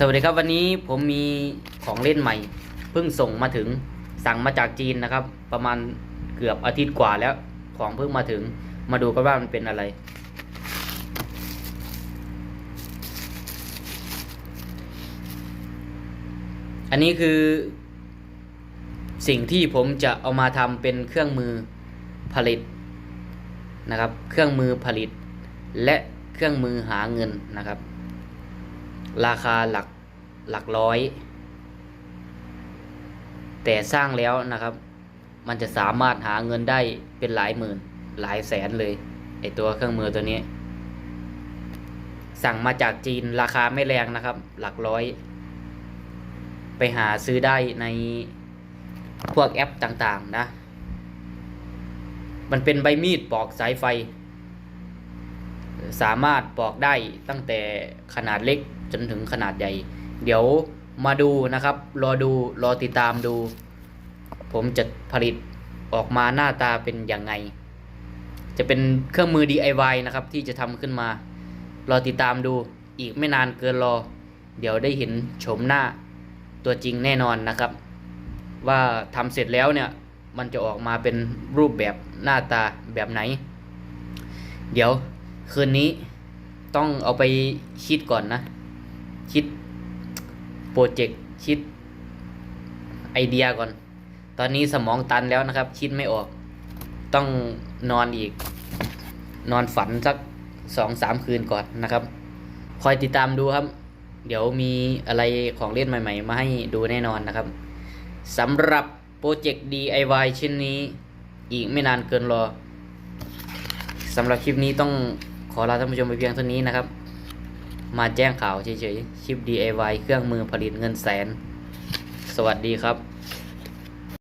สวัสดีครับวันนี้ผมมีของเล่นใหม่เพิ่งส่งมาถึงสั่งมาจากจีนนะครับ ประมาณเกือบอาทิตย์กว่าแล้ว ของเพิ่งมาถึงมาดูกันว่ามันเป็นอะไร อันนี้คือ สิ่งที่ผมจะเอามาทำเป็นเครื่องมือผลิตนะครับ เครื่องมือผลิต และเครื่องมือหาเงินนะครับ ราคาหลักหลักร้อย แต่สร้างแล้วนะครับ มันจะสามารถหาเงินได้เป็นหลายหมื่น หลายแสนเลยไอตัวเครื่องมือตัวนี้ สั่งมาจากจีนราคาไม่แรงนะครับ หลักร้อย ไปหาซื้อได้ในพวกแอปต่างๆนะ มันเป็นใบมีดปอกสายไฟ สามารถปอกได้ตั้งแต่ขนาดเล็กจนถึงขนาดใหญ่ เดี๋ยวมาดูนะครับ รอดูรอติดตามดู ผมจะผลิตออกมาหน้าตาเป็นยังไง จะเป็นเครื่องมือ DIY นะครับ ที่จะทำขึ้นมา รอติดตามดูอีกไม่นานเกินรอ เดี๋ยวได้เห็นโฉมหน้าตัวจริงแน่นอนนะครับ ว่าทำเสร็จแล้วเนี่ยมันจะออกมาเป็นรูปแบบหน้าตาแบบไหน เดี๋ยว คืนนี้ต้องเอาไปคิดก่อนนะ คิดโปรเจกต์คิดไอเดียก่อน ตอนนี้สมองตันแล้วนะครับ คิดไม่ออก ต้องนอนอีก นอนฝันสักสองสามคืนก่อนนะครับ คอยติดตามดูครับ เดี๋ยวมีอะไรของเล่นใหม่ ๆ มาให้ดูแน่นอนนะครับสำหรับโปรเจกต์ DIY ชิ้นนี้ อีกไม่นานเกินรอสำหรับคลิปนี้ต้อง อลาท่านผู้ชมไปเพียงเท่านี้นะครับ มาแจ้งข่าวเฉยๆชิป DIY เครื่องมือผลิตเงินแสน สวัสดีครับ